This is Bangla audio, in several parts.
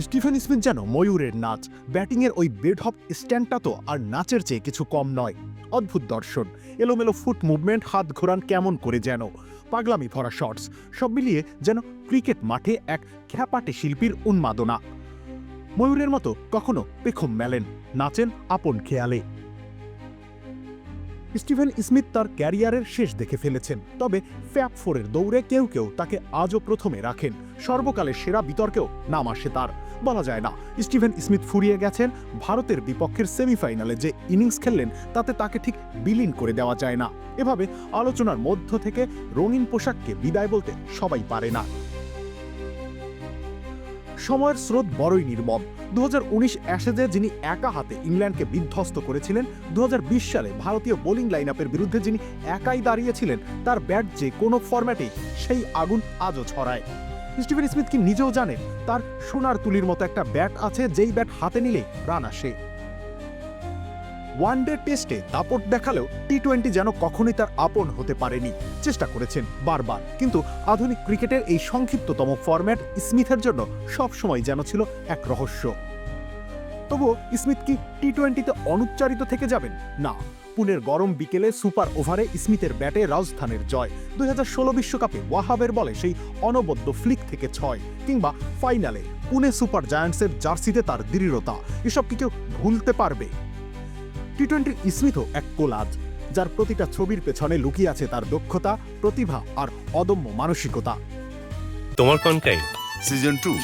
স্টিফেন স্মিথ যেন ময়ূরের নাচ। ব্যাটিংয়ের ওই বেডহপ স্ট্যান্ডটা তো আর নাচের চেয়ে কিছু কম নয়। অদ্ভুত দর্শন। এলোমেলো ফুট মুভমেন্ট, হাত ঘোরান কেমন করে যেন। পাগলামি ভরা শটস, সব মিলিয়ে যেন ক্রিকেট মাঠে এক খ্যাপাটে শিল্পীর উন্মাদনা। ময়ূরের মতো কখনো পেখম মেলেন, নাচেন আপন খেয়ালে। স্টিভেন স্মিথ তার ক্যারিয়ারের শেষ দেখে ফেলেছেন, তবে ফ্যাপ ফোরের দৌড়ে কেউ কেউ তাকে আজও প্রথমে রাখেন। সর্বকালের সেরা বিতর্কেও নাম আসে তার। বলা যায় না। স্টিভেন স্মিথ ফুরিয়ে গেছেন ভারতের বিপক্ষের সেমিফাইনালে যে ইনিংস খেললেন, তাতে তাকে ঠিক বিলীন করে দেওয়া যায় না। এভাবে আলোচনার মধ্য থেকে রঙিন পোশাককে বিদায় বলতে সবাই পারে না। সময়ের স্রোত বড়ই নির্মম। দু অ্যাশেজে যিনি একা হাতে ইংল্যান্ডকে বিধ্বস্ত করেছিলেন দু হাজার বিশ সালে ভারতীয় বোলিং লাইন আপের বিরুদ্ধে যিনি একাই দাঁড়িয়েছিলেন, তার ব্যাট যে কোনো ফরম্যাটে সেই আগুন আজও ছড়ায়। স্টিভেন স্মিথ কি নিজেও জানেন তার সোনার তুলির মতো একটা ব্যাট আছে, যেই ব্যাট হাতে নিলে রান আসে। ওয়ান ডে টেস্টে দাপট দেখালেও টি টোয়েন্টি যেন কখনোই তার আপন হতে পারেনি। চেষ্টা করেছেন বারবার। কিন্তু আধুনিক ক্রিকেটের এই সংক্ষিপ্ততম ফরম্যাট স্মিথের জন্য সবসময় যেন ছিল এক রহস্য। তবুও স্মিথ কি টি টোয়েন্টিতে অনুচ্চারিত থেকে যাবেন? না। পুনের গরম বিকেলে সুপার ওভারে স্মিথের ব্যাটে রাজস্থানের জয়। দুই বিশ্বকাপে ওয়াহাবের বলে সেই অনবদ্য ফ্লিক থেকে ছয় কিংবা ফাইনালে পুনে সুপার জায়ান্টসের জার্সিতে তার দৃঢ়তা। এসব কি কেউ ভুলতে পারবে? টি টোয়েন্টির স্মিথও এক কোলাজ যার প্রতিটা ছবির পেছনে লুকিয়ে আছে তার দক্ষতা প্রতিভা আর অদম্য মানসিকতা। তোমার কনকাই সিজন টু।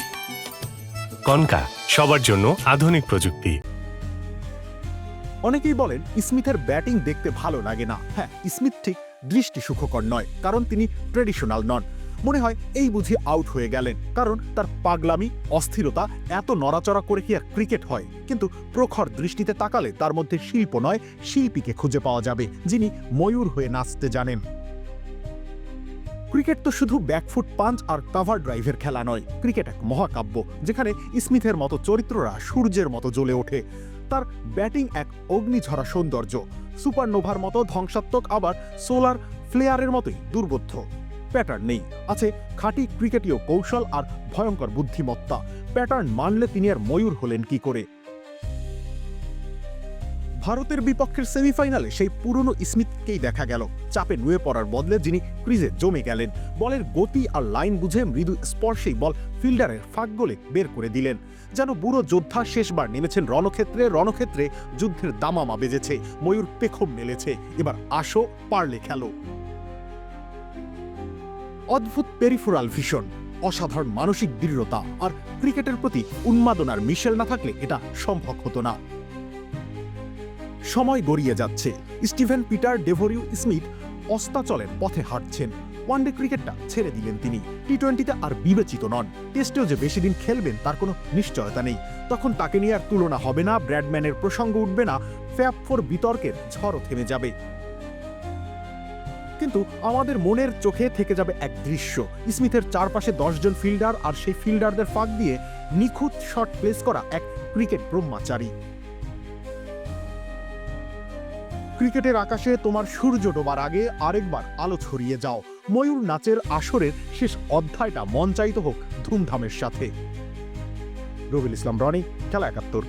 কনকা সবার জন্য আধুনিক প্রযুক্তি। অনেকেই বলেন, স্মিথের ব্যাটিং দেখতে ভালো লাগে না। হ্যাঁ স্মিথ ঠিক দৃষ্টি সুখকর নয়, কারণ তিনি ট্রেডিশনাল নন। মনে হয় এই বুঝি আউট হয়ে গেলেন, কারণ তার পাগলামি, অস্থিরতা এত নড়াচড়া করে কি আর ক্রিকেট হয়। কিন্তু প্রখর দৃষ্টিতে তাকালে তার মধ্যে শিল্প নয়, শিল্পীকে খুঁজে পাওয়া যাবে, যিনি ময়ূর হয়ে নাচতে জানেন। ক্রিকেট তো শুধু ব্যাকফুট পাঞ্চ আর কাভার ড্রাইভের খেলা নয়, ক্রিকেট এক মহাকাব্য, যেখানে স্মিথের মতো চরিত্ররা সূর্যের মতো জ্বলে ওঠে। তার ব্যাটিং এক অগ্নিঝরা সৌন্দর্য। সুপারনোভার মতো ধ্বংসাত্মক, আবার সোলার ফ্লেয়ারের মতোই দুর্বোধ্য। প্যাটার্ন নেই। আছে খাঁটি ক্রিকেটীয় কৌশল আর ভয়ঙ্কর বুদ্ধিমত্তা। প্যাটার্ন মানলে তিনি আর ময়ূর হলেন কি করে? ভারতের বিপক্ষের সেমিফাইনালে সেই পুরনো স্মিথকেই দেখা গেল। চাপে নুয়ে পড়ার বদলে যিনি ক্রিজে জমে গেলেন। বলের গতি আর লাইন বুঝে মৃদু স্পর্শেই বল ফিল্ডারের ফাঁক গোলে বের করে দিলেন। যেন বুড়ো যোদ্ধা শেষবার নেমেছেন রণক্ষেত্রে রণক্ষেত্রে যুদ্ধের দামামা বেজেছে, ময়ূর পেখম মেলেছে। এবার আসো, পারলে খেলো। অদ্ভুত পেরিফোরাল ভিশন অসাধারণ মানসিক দৃঢ়তা আর ক্রিকেটের প্রতি উন্মাদনার মিশেল না থাকলে এটা সম্ভব হতো না। সময় গড়িয়ে যাচ্ছে। স্টিভেন পিটার ডেভোরিউ স্মিথ অস্তাচলের পথে হাঁটছেন। ওয়ানডে ক্রিকেটটা ছেড়ে দিলেন তিনি। টি টোয়েন্টিতে আর বিবেচিত নন। টেস্টেও যে বেশি দিন খেলবেন তার কোনো নিশ্চয়তা নেই। তখন তাকে নিয়ে আর তুলনা হবে না। ব্র্যাডম্যানের প্রসঙ্গ উঠবে না। ফ্যাপ ফোর বিতর্কের ঝড়ও থেমে যাবে। কিন্তু আমাদের মনের চোখে থেকে যাবে এক দৃশ্য। স্মিথের চারপাশে দশজন ফিল্ডার আর সেই ফিল্ডারদের ফাঁক দিয়ে নিখুঁত শট প্লেস করা এক ক্রিকেট ব্রহ্মাচারী। ক্রিকেটের আকাশে তোমার সূর্য ডোবার আগে আরেকবার আলো ছড়িয়ে যাও। ময়ূর নাচের আসরের শেষ অধ্যায়টা মঞ্চায়িত হোক ধুমধামের সাথে। রবিল ইসলাম রনি, খেলা একাত্তর।